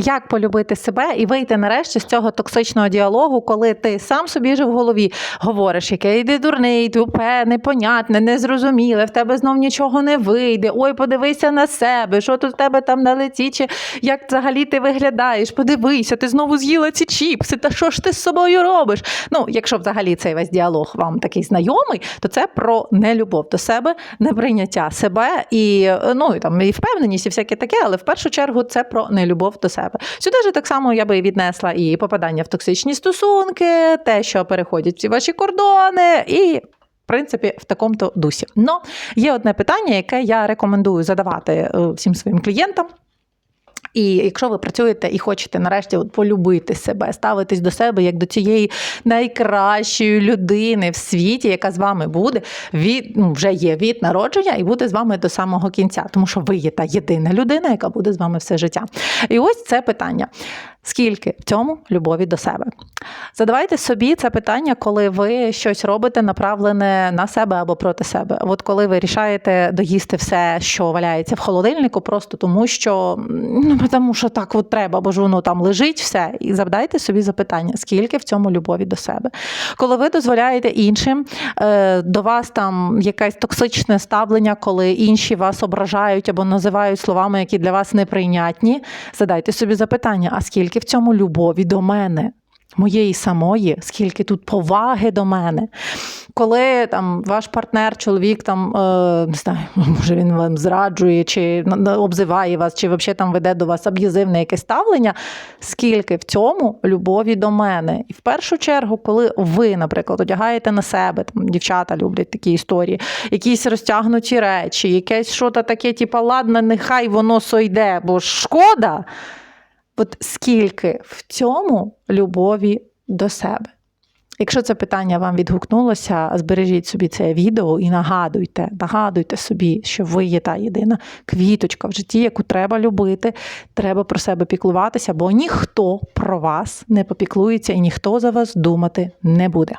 Як полюбити себе і вийти нарешті з цього токсичного діалогу, коли ти сам собі же в голові говориш, який ти дурний, тупе, непонятне, незрозуміле, в тебе знов нічого не вийде. Ой, подивися на себе, що тут в тебе там на лиці, чи як взагалі ти виглядаєш? Подивися, ти знову з'їла ці чіпси. Та що ж ти з собою робиш? Ну, якщо взагалі цей весь діалог вам такий знайомий, то це про нелюбов до себе, неприйняття себе і ну і там і впевненість, і всяке таке, але в першу чергу це про нелюбов до себе. Сюди ж так само я би віднесла і попадання в токсичні стосунки, те, що переходять всі ваші кордони, і. В принципі, в такому то дусі. Но є одне питання, яке я рекомендую задавати е, всім своїм клієнтам. І якщо ви працюєте і хочете нарешті от полюбити себе, ставитись до себе як до цієї найкращої людини в світі, яка з вами буде, від ну, вже є від народження і буде з вами до самого кінця, тому що ви є та єдина людина, яка буде з вами все життя. І ось це питання. Скільки в цьому любові до себе? Задавайте собі це питання, коли ви щось робите, направлене на себе або проти себе. От коли ви рішаєте доїсти все, що валяється в холодильнику, просто тому що ну тому що так от треба, бо ж воно там лежить, все. І завдайте собі запитання, скільки в цьому любові до себе. Коли ви дозволяєте іншим е, до вас там якесь токсичне ставлення, коли інші вас ображають або називають словами, які для вас неприйнятні, задайте собі запитання, а скільки в цьому любові до мене? Моєї самої, скільки тут поваги до мене. Коли там ваш партнер, чоловік там е, не знаю, може він вам зраджує, чи обзиває вас, чи взагалі там веде до вас аб'юзивне якесь ставлення, скільки в цьому любові до мене. І в першу чергу, коли ви, наприклад, одягаєте на себе, там дівчата люблять такі історії, якісь розтягнуті речі, якесь що то таке, типу, ладно, нехай воно сойде, бо шкода. От скільки в цьому любові до себе? Якщо це питання вам відгукнулося, збережіть собі це відео і нагадуйте, нагадуйте собі, що ви є та єдина квіточка в житті, яку треба любити, треба про себе піклуватися, бо ніхто про вас не попіклується і ніхто за вас думати не буде.